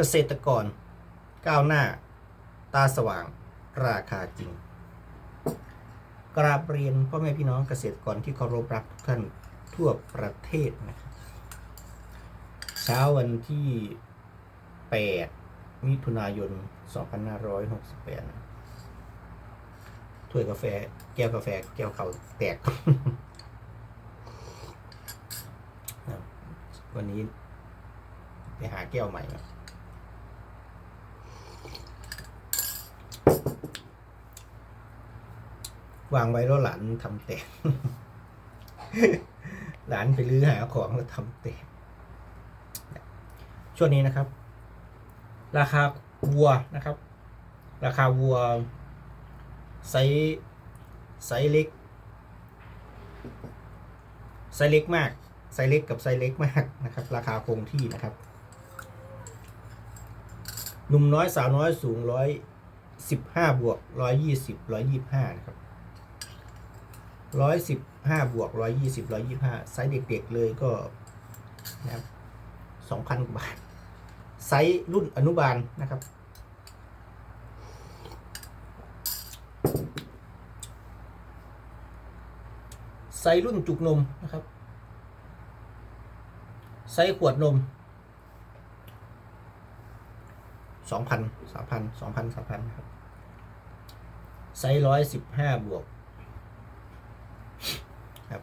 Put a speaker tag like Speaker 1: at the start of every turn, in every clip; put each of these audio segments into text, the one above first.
Speaker 1: กษตรกร ก้าวหน้า ตาสว่างราคาจริง กราบเรียนพ่อแม่พี่น้องเกษตรกรที่เคารพรักทุกท่านทั่วประเทศนะครับเช้าวันที่ 8 มิถุนายน 2568ถ้วยกาแฟ แก้วกาแฟ แก้วเขาแตก วันนี้ไปหาแก้วใหม่ครับ วางไว้แล้วหลานทำแตก หลานไปลื้อหาของแล้วทำแตก ช่วงนี้นะครับ ราคาวัวนะครับ ราคาวัวไซส์ไซส์เล็กไซส์เล็กมากไซส์เล็กกับไซส์เล็กมากนะครับ ราคาคงที่นะครับหนุ่มน้อยสาวน้อยสูงร้อยสิบห้าบวกร้อยยี่สิบร้อยยี่ห้านะครับ ร้อยสิบห้าบวกร้อยยี่สิบร้อยยี่ห้าไซส์เด็กๆเลยก็นะครับสองพันกว่าบาท ไซส์รุ่นอนุบาลนะครับ ไซส์รุ่นจุกนมนะครับ ไซส์ขวดนมสองพันสามพันสองพันสามพันครับ ไซส์ร้อยสิบห้าบวก ครับ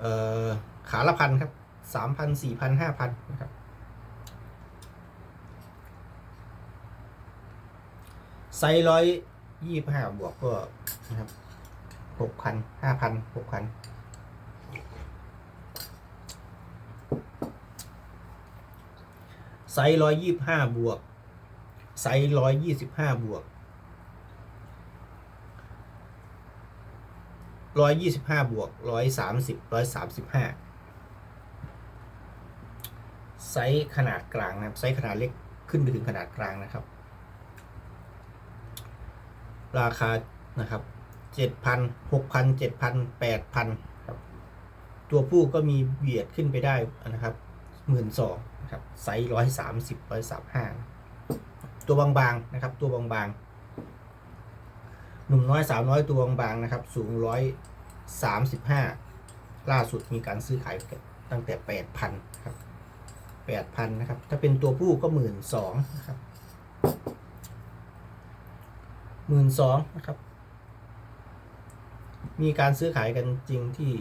Speaker 1: เอ่อขาละพันครับสามพันสี่พันห้าพันนะครับไซร้อยยี่ห้าบวกก็นะครับหกพันห้าพันหกพันไซร้อยยี่ห้าบวกไซร้อยยี่สิบห้าบวก ร้อยยี่สิบห้าบวกร้อยสามสิบร้อยสามสิบห้าไซส์ขนาดกลางนะครับไซส์ขนาดเล็กขึ้นไปถึงขนาดกลางนะครับ ราคานะครับเจ็ดพันหกพันเจ็ดพันแปดพันครับ ตัวผู้ก็มีเบียดขึ้นไปได้นะครับหมื่นสองนะครับไซส์ร้อยสามสิบร้อยสามห้าตัวบางๆนะครับ ตัวบางๆ หนุ่มน้อยสาวน้อยตัวบางๆนะครับ สูงร้อยสามสิบห้าล่าสุดมีการซื้อขายตั้งแต่แปดพันครับแปดพันนะครับ ถ้าเป็นตัวผู้ก็หมื่นสองนะครับหมื่นสองนะครับ มีการซื้อขายกันจริงที่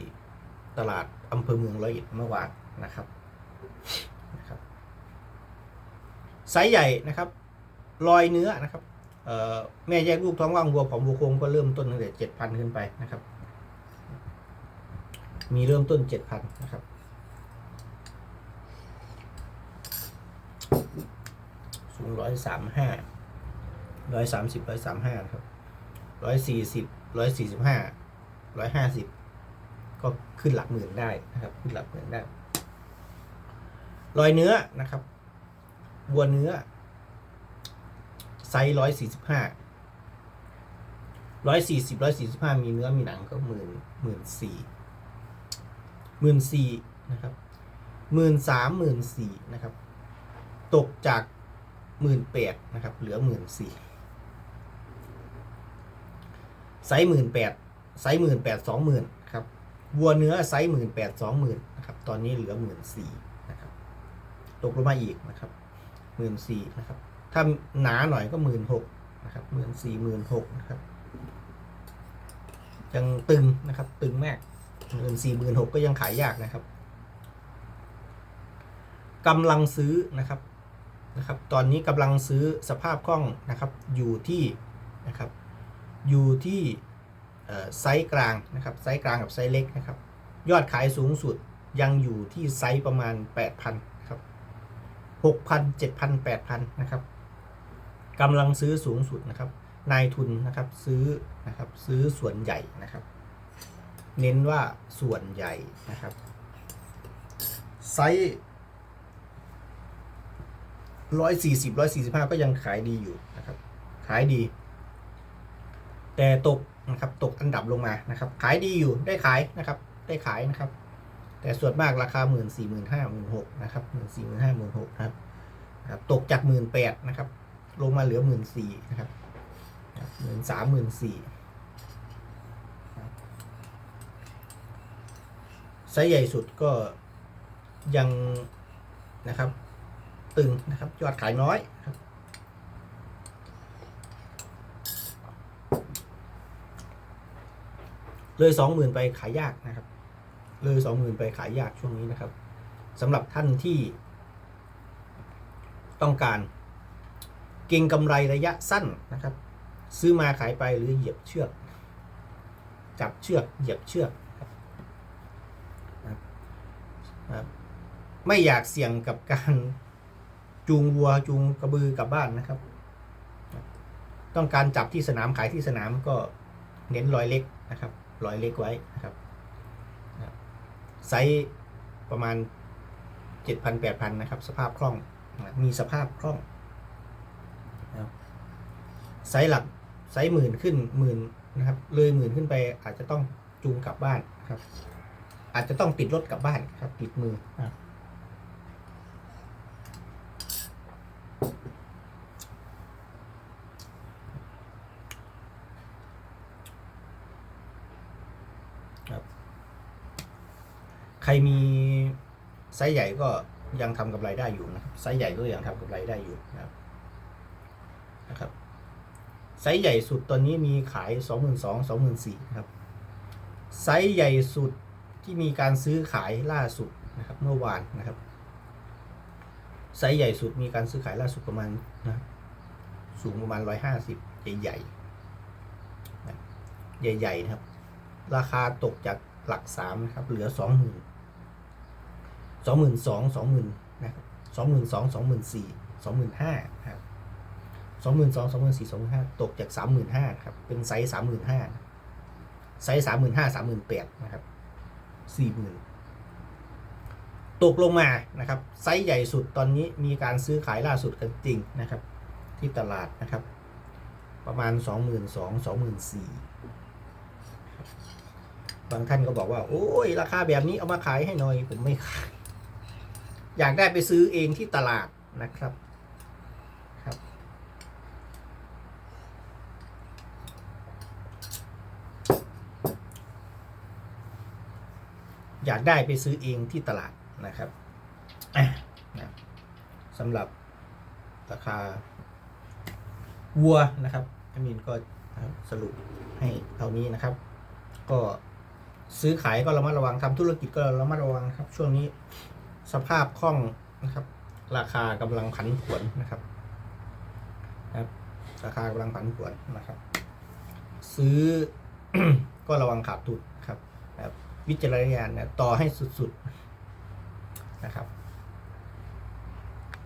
Speaker 1: ตลาดอำเภอเมืองร้อยเอ็ดเมื่อวานนะครับนะครับไซส์ใหญ่นะครับ ลอยเนื้อนะครับ แม่แยกลูกท้องว่างวัวผอมวัวโคงก็เริ่มต้นตั้งแต่เจ็ดพันขึ้นไปนะครับ มีเริ่มต้นเจ็ดพันนะครับ สูงร้อยสามห้าร้อยสามสิบร้อยสามห้าครับร้อยสี่สิบร้อยสี่สิบห้าร้อยห้าสิบก็ขึ้นหลักหมื่นได้นะครับ ขึ้นหลักหมื่นได้รอยเนื้อนะครับวัวเนื้อ ไซส์ร้อยสี่สิบห้าร้อยสี่สิบร้อยสี่สิบห้ามีเนื้อมีหนังก็หมื่นหมื่นสี่หมื่นสี่นะครับหมื่นสามหมื่นสี่นะครับ ตกจากหมื่นแปดนะครับ เหลือหมื่นสี่ไซส์หมื่นแปดไซส์หมื่นแปดสองหมื่นครับวัวเนื้อไซส์หมื่นแปดสองหมื่นนะครับ ตอนนี้เหลือหมื่นสี่นะครับ ตกลงมาอีกนะครับหมื่นสี่นะครับ ถ้าหนาหน่อยก็หมื่นหกนะครับหมื่นสี่หมื่นหกนะครับยังตึงนะครับ ตึงมากหมื่นสี่หมื่นหกก็ยังขายยากนะครับกำลังซื้อนะครับนะครับ ตอนนี้กำลังซื้อสภาพคล่องนะครับอยู่ที่นะครับอยู่ที่ไซส์กลางนะครับไซส์กลางกับไซส์เล็กนะครับ ยอดขายสูงสุดยังอยู่ที่ไซส์ประมาณ 8,000ครับ6,000 7,000 8,000นะครับ กำลังซื้อสูงสุดนะครับนายทุนนะครับซื้อนะครับซื้อส่วนใหญ่นะครับ เน้นว่าส่วนใหญ่นะครับไซส์ร้อยสี่สิบร้อยสี่สิบห้าก็ยังขายดีอยู่นะครับ ขายดี แต่ตกนะครับตกอันดับลงมานะครับ ขายดีอยู่ได้ขายนะครับ ได้ขายนะครับ แต่ส่วนมากราคาหมื่นสี่หมื่นห้าหมื่นหกนะครับหมื่นสี่หมื่นห้าหมื่นหกนะครับครับ ตกจากหมื่นแปดนะครับ ลงมาเหลือหมื่นสี่นะครับหมื่นสามหมื่นสี่ไซส์ใหญ่สุดก็ยังนะครับ ตึงนะครับ ยอดขายน้อยครับเลยสองหมื่นไปขายยากนะครับ เลยสองหมื่นไปขายยากช่วงนี้นะครับสำหรับท่านที่ต้องการ เก่งกำไรระยะสั้นนะครับ ซื้อมาขายไปหรือเหยียบเชือก จับเชือกเหยียบเชือกครับไม่อยากเสี่ยงกับการจูงวัวจูงกระบือกลับบ้านนะครับ ต้องการจับที่สนามขายที่สนามก็เน้นรอยเล็กนะครับรอยเล็กไว้นะครับไซส์ประมาณเจ็ดพันแปดพันนะครับ สภาพคล่อง มีสภาพคล่อง ไซส์หลักไซส์หมื่นขึ้นหมื่นนะครับ เลยหมื่นขึ้นไปอาจจะต้องจูงกลับบ้านนะครับ อาจจะต้องติดรถกลับบ้านครับ ติดมือนะครับใครมีไซส์ใหญ่ก็ยังทำกำไรได้อยู่นะครับไซส์ใหญ่ก็ยังทำกำไรได้อยู่นะครับนะครับ ไซส์ใหญ่สุดตอนนี้มีขายสองหมื่นสองสองหมื่นสี่ครับ ไซส์ใหญ่สุดที่มีการซื้อขายล่าสุดนะครับเมื่อวานนะครับ ไซส์ใหญ่สุดมีการซื้อขายล่าสุดประมาณนะสูงประมาณร้อยห้าสิบใหญ่ๆ ใหญ่ๆนะครับ ราคาตกจากหลักสามนะครับเหลือสองหมื่นสองหมื่นะครับสองหมื่นสองสองหมื่นสี่สองหมื่นห้าครับ สองหมื่นสองสองหมื่นสี่สองหมื่นห้าตกจากสามหมื่นห้าครับ เป็นไซส์สามหมื่นห้าไซส์สามหมื่นห้าสามหมื่นแปดนะครับสี่หมื่นตกลงมานะครับ ไซส์ใหญ่สุดตอนนี้มีการซื้อขายล่าสุดกันจริงนะครับ ที่ตลาดนะครับ ประมาณสองหมื่นสองสองหมื่นสี่บางท่านก็บอกว่า โอ้ย ราคาแบบนี้เอามาขายให้หน่อย ผมไม่ขาย อยากได้ไปซื้อเองที่ตลาดนะครับครับ อยากได้ไปซื้อเองที่ตลาดนะครับนะสำหรับราคาวัวนะครับอามินก็สรุปให้เท่านี้นะครับ ก็ซื้อขายก็ระมัดระวังทำธุรกิจก็ระมัดระวังครับ ช่วงนี้สภาพคล่องนะครับ ราคากำลังผันผวนนะครับนะครับ ราคากำลังผันผวนนะครับ ซื้อก็ระวังขาดทุน วิจารณญาณนะต่อให้สุดๆนะครับ